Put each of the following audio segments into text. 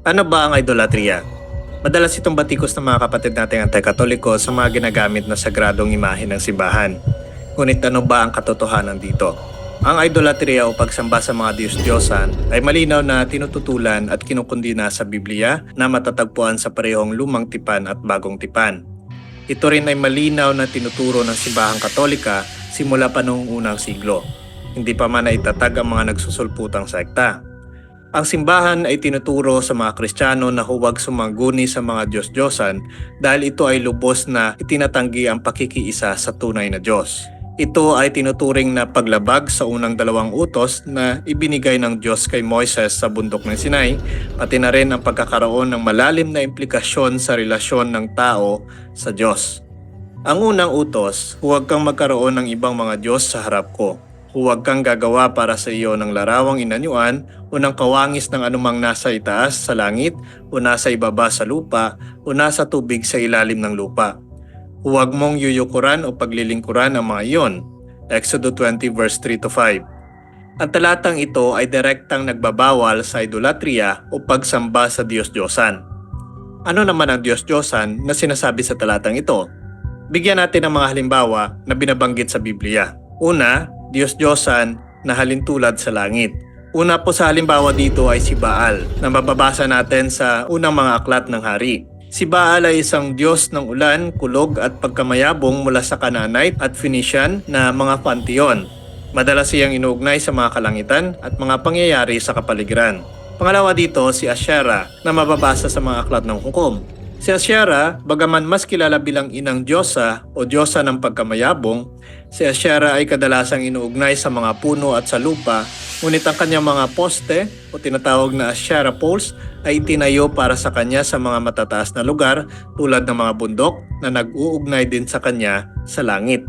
Ano ba ang idolatria? Madalas itong batikos ng mga kapatid nating anti-katoliko sa mga ginagamit na sagradong imahe ng simbahan. Ngunit ano ba ang katotohanan dito? Ang idolatria o pagsamba sa mga Diyos-Diyosan ay malinaw na tinututulan at kinukundina sa Biblia na matatagpuan sa parehong lumang tipan at bagong tipan. Ito rin ay malinaw na tinuturo ng simbahang katolika simula pa noong unang siglo. Hindi pa man naitatag ang mga nagsusulputang sekta. Ang simbahan ay tinuturo sa mga Kristiyano na huwag sumangguni sa mga Diyos-Diyosan dahil ito ay lubos na itinatanggi ang pakikiisa sa tunay na Diyos. Ito ay tinuturing na paglabag sa unang dalawang utos na ibinigay ng Diyos kay Moises sa bundok ng Sinai, pati na rin ang pagkakaroon ng malalim na implikasyon sa relasyon ng tao sa Diyos. Ang unang utos, huwag kang magkaroon ng ibang mga Diyos sa harap ko. Huwag kang gagawa para sa iyo ng larawang inanyuan o ng kawangis ng anumang nasa itaas sa langit o nasa ibaba sa lupa o nasa tubig sa ilalim ng lupa. Huwag mong yuyukuran o paglilingkuran ang mga iyon. Exodo 20 verse 3 to 5. Ang talatang ito ay direktang nagbabawal sa idolatria o pagsamba sa Diyos-Diyosan. Ano naman ang Diyos-Diyosan na sinasabi sa talatang ito? Bigyan natin ng mga halimbawa na binabanggit sa Biblia. Una, Diyos-Diyosan na halintulad sa langit. Una po sa halimbawa dito ay si Baal na mababasa natin sa unang mga aklat ng hari. Si Baal ay isang Diyos ng ulan, kulog at pagkamayabong mula sa Canaanite at Phoenician na mga panteon. Madalas siyang inuugnay sa mga kalangitan at mga pangyayari sa kapaligiran. Pangalawa dito si Asherah na mababasa sa mga aklat ng hukom. Si Asherah, bagaman mas kilala bilang inang Diyosa o Diyosa ng pagkamayabong, si Asherah ay kadalasang inuugnay sa mga puno at sa lupa, ngunit ang kanyang mga poste o tinatawag na Asherah poles ay itinayo para sa kanya sa mga matataas na lugar tulad ng mga bundok na nag-uugnay din sa kanya sa langit.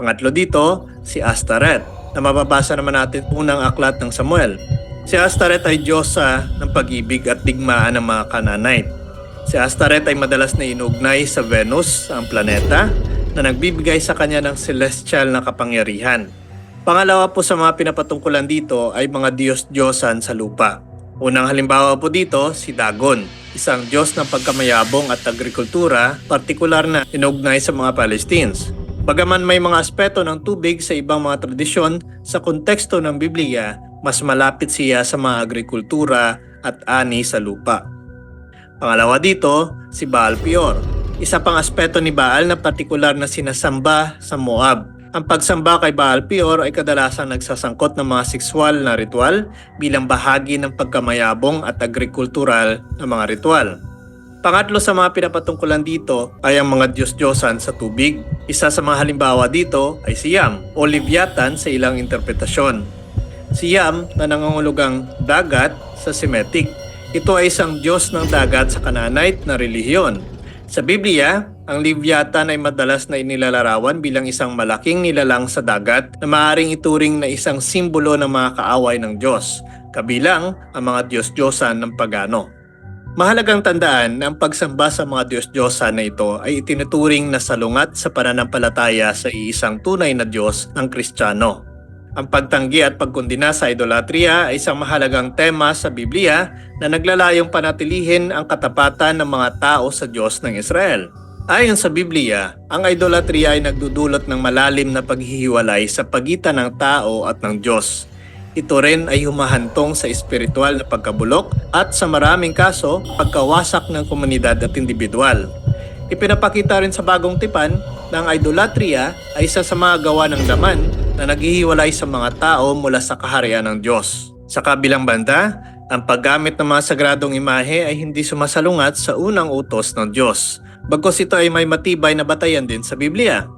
Pangatlo dito, si Astaret, na mababasa naman natin unang aklat ng Samuel. Si Astaret ay Diyosa ng pag-ibig at digmaan ng mga Canaanite. Si Astaret ay madalas na inugnay sa Venus, ang planeta, na nagbibigay sa kanya ng celestial na kapangyarihan. Pangalawa po sa mga pinapatungkulan dito ay mga Diyos-Diyosan sa lupa. Unang halimbawa po dito, si Dagon, isang Diyos ng pagkamayabong at agrikultura, partikular na inugnay sa mga Palestines. Bagaman may mga aspeto ng tubig sa ibang mga tradisyon, sa konteksto ng Biblia, mas malapit siya sa mga agrikultura at ani sa lupa. Pangalawa dito, si Baal Peor. Isa pang aspeto ni Baal na partikular na sinasamba sa Moab. Ang pagsamba kay Baal Peor ay kadalasang nagsasangkot ng mga sexual na ritual bilang bahagi ng pagkamayabong at agrikultural na mga ritual. Pangatlo sa mga pinapatungkulan dito ay ang mga Diyos-Diyosan sa tubig. Isa sa mga halimbawa dito ay si Yam o Libyatan sa ilang interpretasyon. Si Yam na nangangulugang dagat sa Semitic ito ay isang Diyos ng dagat sa Canaanite na relihiyon. Sa Biblia, ang Leviathan ay madalas na inilalarawan bilang isang malaking nilalang sa dagat na maaaring ituring na isang simbolo ng mga kaaway ng Diyos, kabilang ang mga Diyos-Diyosan ng pagano. Mahalagang tandaan na ang pagsamba sa mga Diyos-Diyosan na ito ay itinuturing na salungat sa pananampalataya sa iisang tunay na Diyos ng Kristiyano. Ang pagtanggi at pagkundina sa idolatria ay isang mahalagang tema sa Biblia na naglalayong panatilihin ang katapatan ng mga tao sa Diyos ng Israel. Ayon sa Biblia, ang idolatria ay nagdudulot ng malalim na paghihiwalay sa pagitan ng tao at ng Diyos. Ito rin ay humahantong sa espiritual na pagkabulok at sa maraming kaso, pagkawasak ng komunidad at individual. Ipinapakita rin sa bagong tipan na ang idolatria ay isa sa mga gawa ng daman na naghihiwalay sa mga tao mula sa kaharian ng Diyos. Sa kabilang banda, ang paggamit ng mga sagradong imahe ay hindi sumasalungat sa unang utos ng Diyos, bagkos ito ay may matibay na batayan din sa Biblia.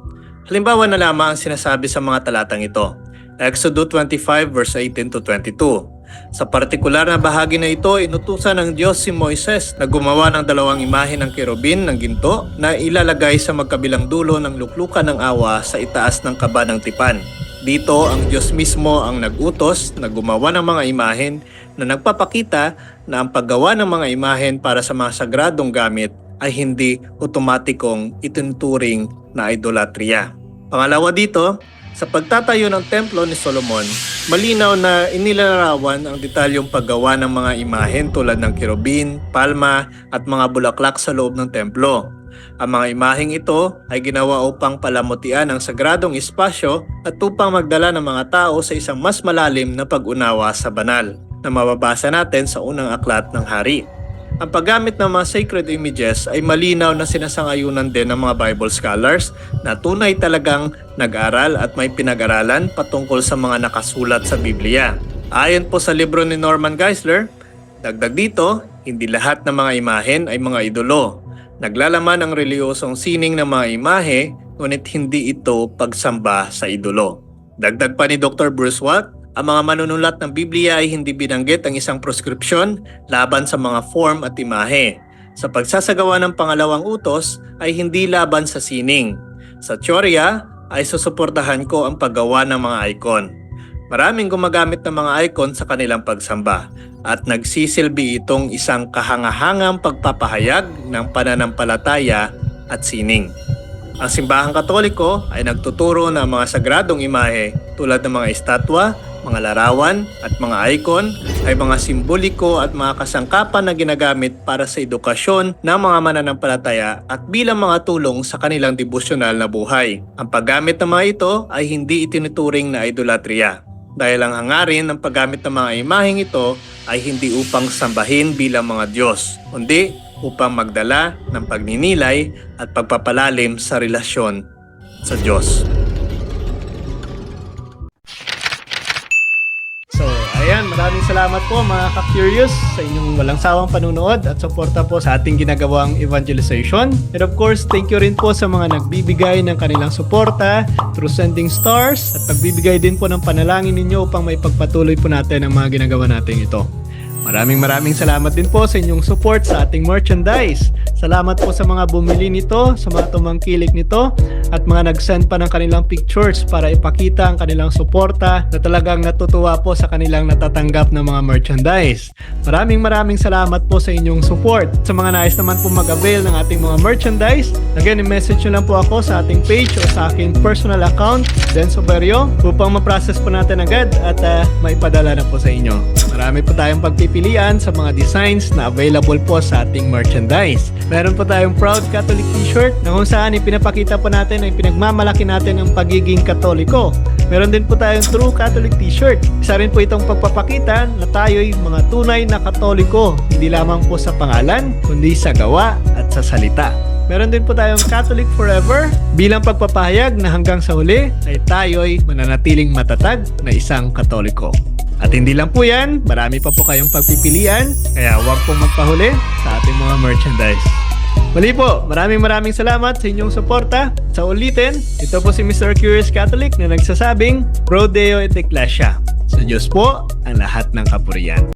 Halimbawa na lamang ang sinasabi sa mga talatang ito. Exodus 25 verse 18 to 22. Sa partikular na bahagi na ito, inutusan ng Diyos si Moises na gumawa ng dalawang imahe ng kerubin ng ginto na ilalagay sa magkabilang dulo ng luklukan ng awa sa itaas ng kaba ng tipan. Dito, ang Diyos mismo ang nagutos na gumawa ng mga imahen na nagpapakita na ang paggawa ng mga imahen para sa mga sagradong gamit ay hindi otomatikong itinuturing na idolatria. Pangalawa dito, Sa pagtatayo ng templo ni Solomon, malinaw na inilarawan ang detalyong paggawa ng mga imahen tulad ng kirubin, palma at mga bulaklak sa loob ng templo. Ang mga imaheng ito ay ginawa upang palamutian ang sagradong espasyo at upang magdala ng mga tao sa isang mas malalim na pag-unawa sa banal na mababasa natin sa unang aklat ng hari. Ang paggamit ng mga sacred images ay malinaw na sinasangayunan din ng mga Bible scholars na tunay talagang nag-aral at may pinag-aralan patungkol sa mga nakasulat sa Biblia. Ayon po sa libro ni Norman Geisler, dagdag dito, hindi lahat ng mga imahen ay mga idolo. Naglalaman ang reliyosong sining ng mga imahe, ngunit hindi ito pagsamba sa idolo. Dagdag pa ni Dr. Bruce Watt, ang mga manunulat ng Biblia ay hindi binanggit ang isang proskripsyon laban sa mga form at imahe. Sa pagsasagawa ng pangalawang utos ay hindi laban sa sining. Sa teorya ay susuportahan ko ang paggawa ng mga icon. Maraming gumagamit ng mga icon sa kanilang pagsamba at nagsisilbi itong isang kahangahangang pagpapahayag ng pananampalataya at sining. Ang simbahang katoliko ay nagtuturo na ang mga sagradong imahe tulad ng mga estatwa, mga larawan at mga icon ay mga simboliko at mga kasangkapan na ginagamit para sa edukasyon ng mga mananampalataya at bilang mga tulong sa kanilang devosyonal na buhay. Ang paggamit ng mga ito ay hindi itinuturing na idolatria dahil ang hangarin ng paggamit ng mga imaheng ito ay hindi upang sambahin bilang mga Diyos, kundi upang magdala ng pagninilay at pagpapalalim sa relasyon sa Diyos. Maraming salamat po mga ka-curious sa inyong walang sawang panunood at suporta po sa ating ginagawang evangelization. And of course, thank you rin po sa mga nagbibigay ng kanilang suporta through sending stars at pagbibigay din po ng panalangin ninyo upang may pagpatuloy po natin ang mga ginagawa natin ito. Maraming maraming salamat din po sa inyong support sa ating merchandise. Salamat po sa mga bumili nito, sa mga tumangkilik nito, at mga nag-send pa ng kanilang pictures para ipakita ang kanilang suporta na talagang natutuwa po sa kanilang natatanggap ng mga merchandise. Maraming maraming salamat po sa inyong support. Sa mga nais naman po mag-avail ng ating mga merchandise, again, i-message nyo lang po ako sa ating page o sa aking personal account, Denso Berrio, upang ma-process po natin agad at uh, maipadala na po sa inyo. Marami po tayong pagpipilian sa mga designs na available po sa ating merchandise. Meron po tayong Proud Catholic T-shirt na kung saan ipinapakita po natin ay pinagmamalaki natin ang pagiging katoliko. Meron din po tayong True Catholic T-shirt. Isa rin po itong pagpapakita na tayo'y mga tunay na katoliko, hindi lamang po sa pangalan, kundi sa gawa at sa salita. Meron din po tayong Catholic Forever bilang pagpapahayag na hanggang sa huli ay tayo'y mananatiling matatag na isang katoliko. At hindi lang po yan, marami pa po kayong pagpipilian, kaya huwag pong magpahuli sa ating mga merchandise. Muli po, maraming maraming salamat sa inyong suporta. Sa ulitin, ito po si Mr. Curious Catholic na nagsasabing, Pro Deo et Ecclesia. Sa Diyos po ang lahat ng kapurian.